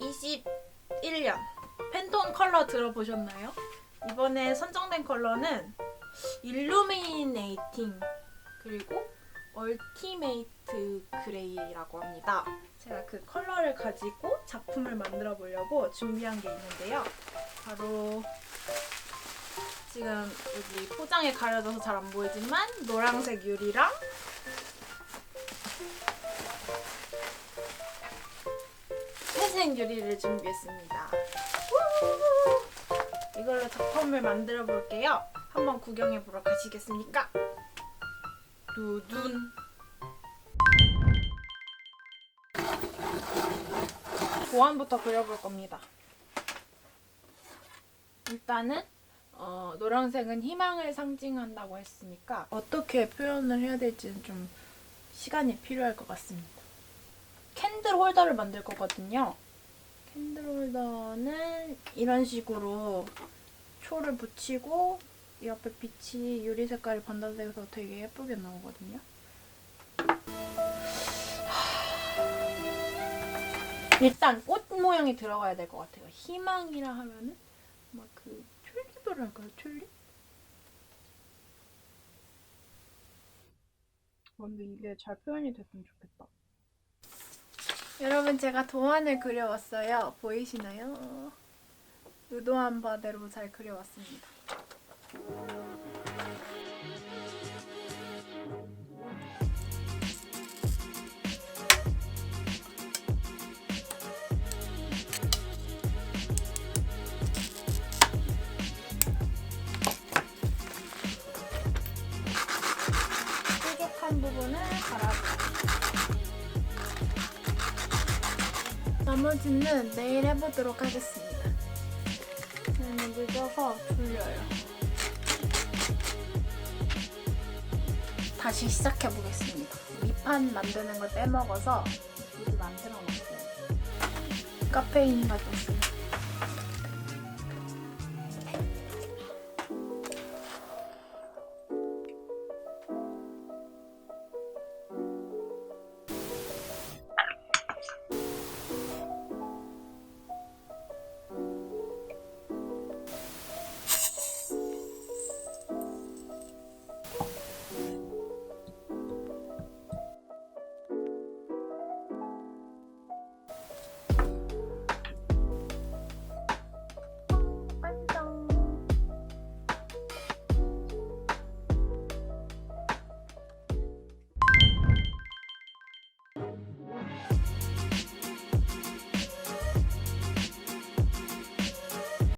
2021년 팬톤 컬러 들어보셨나요? 이번에 선정된 컬러는 일루미네이팅 그리고 얼티메이트 그레이라고 합니다. 제가 그 컬러를 가지고 작품을 만들어 보려고 준비한 게 있는데요. 바로 지금 여기 포장에 가려져서 잘 안 보이지만 노란색 유리랑 회색 유리를 준비했습니다. 이걸로 작품을 만들어 볼게요. 한번 구경해 보러 가시겠습니까? 두둔. 도안부터 그려볼 겁니다. 일단은 어, 노란색은 희망을 상징한다고 했으니까 어떻게 표현을 해야 될지는 좀 시간이 필요할 것 같습니다. 캔들 홀더를 만들 거거든요. 캔들 홀더는 이런 식으로 초를 붙이고 이 옆에 빛이 유리 색깔이 반사돼서 되게 예쁘게 나오거든요. 일단 꽃 모양이 들어가야 될 것 같아요. 희망이라 하면은 막 그 튤립을 할까요? 튤립? 아, 근데 이게 잘 표현이 됐으면 좋겠다. 여러분 제가 도안을 그려왔어요. 보이시나요? 의도한 바대로 잘 그려왔습니다. 부분을 갈아주고 나머지는 내일 해보도록 하겠습니다. 저는 늦어서 졸려요. 다시 시작해보겠습니다. 밑판 만드는 걸 빼먹어서 미리 만들어 놨어요. 카페인 가졌어요.